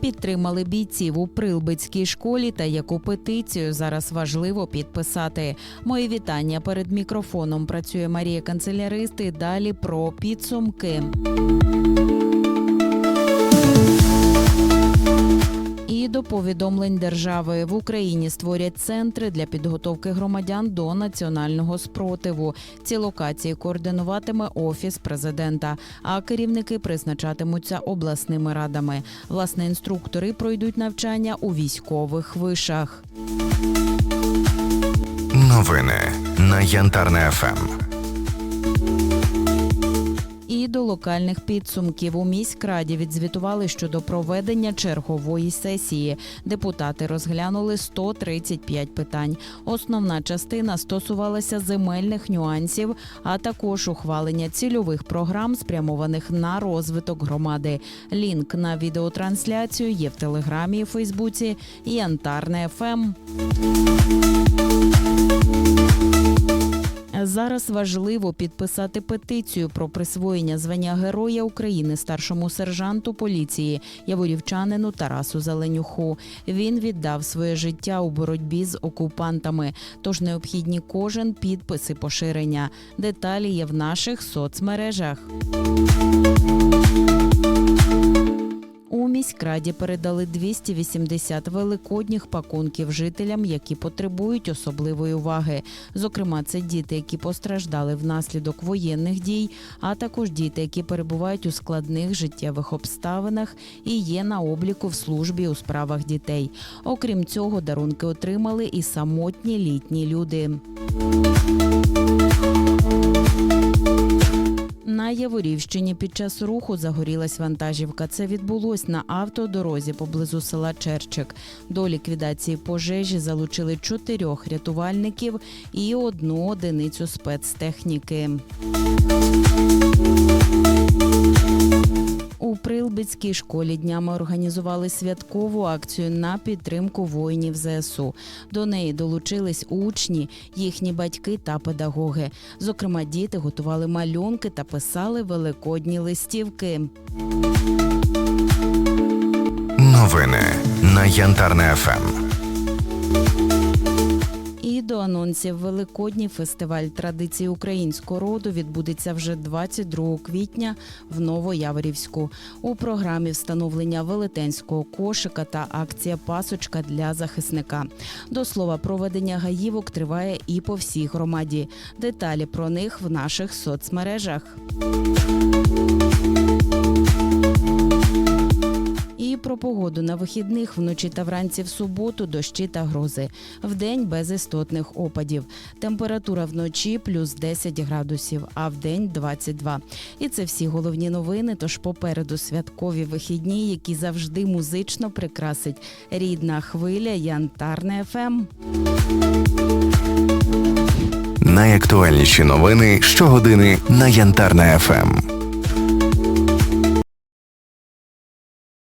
підтримали бійців у Прилбицькій школі та яку петицію зараз важливо підписати. Мої вітання перед мікрофоном працює Марія Канцеляристи. далі про підсумки. До повідомлень держави в Україні створять центри для підготовки громадян до національного спротиву. Ці локації координуватиме офіс президента, а керівники призначатимуться обласними радами. Власне, інструктори пройдуть навчання у військових вишах. Новини на Янтарне ФМ. І до локальних підсумків у міськраді відзвітували щодо проведення чергової сесії. Депутати розглянули 135 питань. Основна частина стосувалася земельних нюансів, а також ухвалення цільових програм, спрямованих на розвиток громади. Лінк на відеотрансляцію є в телеграмі і Фейсбуці. Янтарне ФМ. Зараз важливо підписати петицію про присвоєння звання Героя України старшому сержанту поліції яворівчанину Тарасу Зеленюху. Він віддав своє життя у боротьбі з окупантами. Тож необхідні кожен підпис і поширення. Деталі є в наших соцмережах. Міськраді передали 280 великодніх пакунків жителям, які потребують особливої уваги. Зокрема, це діти, які постраждали внаслідок воєнних дій, а також діти, які перебувають у складних життєвих обставинах і є на обліку в службі у справах дітей. Окрім цього, дарунки отримали і самотні літні люди. На Яворівщині під час руху загорілась вантажівка. Це відбулось на автодорозі поблизу села Черчик. До ліквідації пожежі залучили чотирьох рятувальників і одну одиницю спецтехніки. Прилбицькій школі днями організували святкову акцію на підтримку воїнів ЗСУ. До неї долучились учні, їхні батьки та педагоги. Зокрема, діти готували малюнки та писали великодні листівки. Новини на Янтарне ФМ. І Великодній фестиваль традицій українського роду відбудеться вже 22 квітня в Новояворівську. У програмі встановлення велетенського кошика та акція Пасочка для захисника. До слова, проведення гаївок триває і по всій громаді. Деталі про них в наших соцмережах. Погоду на вихідних вночі та вранці в суботу дощі та грози. Вдень без істотних опадів. Температура вночі плюс 10 градусів, а вдень 22. І це всі головні новини. Тож попереду святкові вихідні, які завжди музично прикрасить рідна хвиля Янтарне Ем. ФМ. Найактуальніші новини щогодини на Янтарне ФМ.